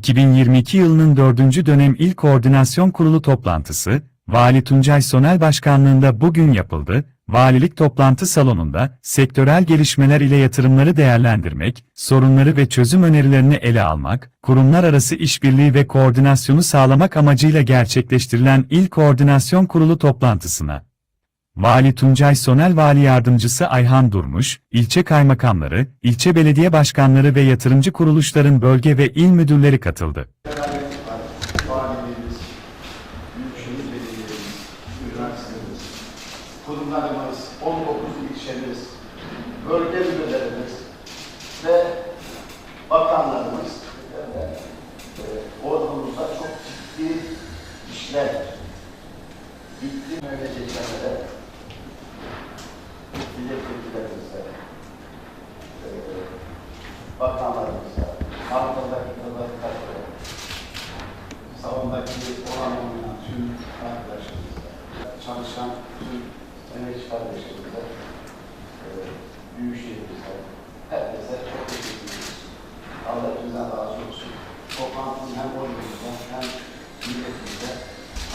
2022 yılının 4. dönem İl Koordinasyon Kurulu toplantısı, Vali Tuncay Sonel Başkanlığında bugün yapıldı. Valilik toplantı salonunda, sektörel gelişmeler ile yatırımları değerlendirmek, sorunları ve çözüm önerilerini ele almak, kurumlar arası işbirliği ve koordinasyonu sağlamak amacıyla gerçekleştirilen İl Koordinasyon Kurulu toplantısına, Vali Tuncay Sonel Vali Yardımcısı Ayhan Durmuş, ilçe kaymakamları, ilçe belediye başkanları ve yatırımcı kuruluşların bölge ve il müdürleri katıldı. valiliğimiz, büyükşehir belediyelerimiz, kurumlarımız, 19 ilçemiz, bölge müdürlerimiz ve bakanlarımız ordumuzda çok ciddi işler, ciddi memleketlere, milletvekillerimize, e, bakanlarımıza, halkındaki kırbatıkları, salondaki olan olmayan tüm arkadaşlarımıza, çalışan tüm emekçi kardeşlerimize, e, herkese çok teşekkür ediyoruz. Allah hepinizden razı olsun. Toplantının hem oyunumuza hem milletimize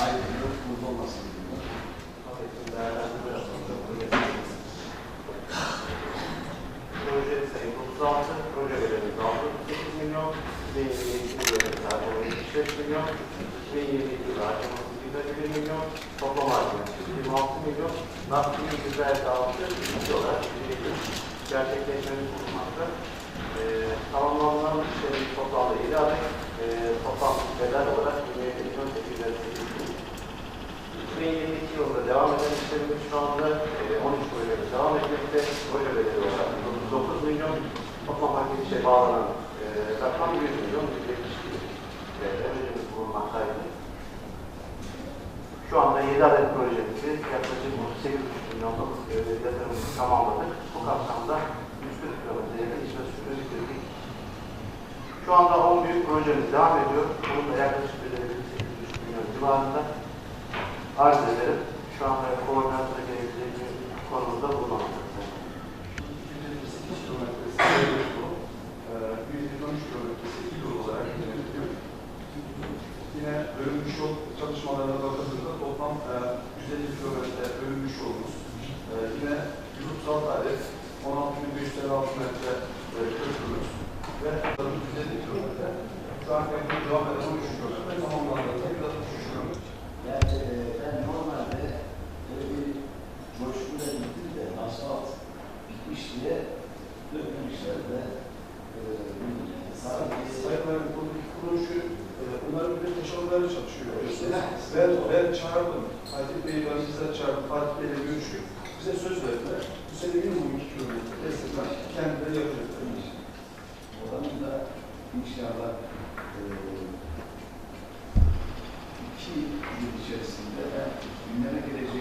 ayrıca mutlu olmasını 36, proje verilmiş 608 milyon, 2022 bölüm harcaması 75 milyon, 2022 harcaması 151 milyon, toplam harcaması 26 milyon, nakli 156 milyon olarak gerçekleşmemiz bulunmakta. Ee, tamamlanan işlerin toplamda 7 adet, e, toplam bedel olarak 27 milyon 858 milyon. 2022 yılında devam eden işlerimiz şu anda e, 13 projemiz devam etmekte. Proje bedeli olarak 9 milyon toplam hangi işe bağlanan e, rakam 100 milyon 172 TL ödememiz bulunmaktaydı. Şu anda 7 adet projemizi yaklaşık 38,5 milyonluk e, yatırımımızı tamamladık. Bu kapsamda 140 kilometre yakın işle sürümü bitirdik. Şu anda 10 büyük projemiz devam ediyor. Bunun da yaklaşık bir 8,5 milyon civarında arz ederim. Şu anda koordinatöre gelebilecek bir konumuzda toplam e, 150 kilometre bölünmüş yolumuz. E, Yine 136 adet 16.556 metre e, köprümüz ve 150 kilometre. Şu an devam eden 13 kilometre tamamlandığında 163 kilometre. Yani e, ben normalde böyle bir coşkuyla gittim de asfalt bitmiş diye dökülmüşler de e, sadece buradaki kuruluşu, bir taşeronları çalışıyor. Ben, ben çağırdım. Fatih Bey'i ben bizzat çağırdım. Fatih Bey'le görüştük. Bize söz verdiler. Bu sene minimum 2 kilometre destekler. Kendileri yapacaklar. oranın da inşallah e, iki yıl içerisinde gündeme geleceğini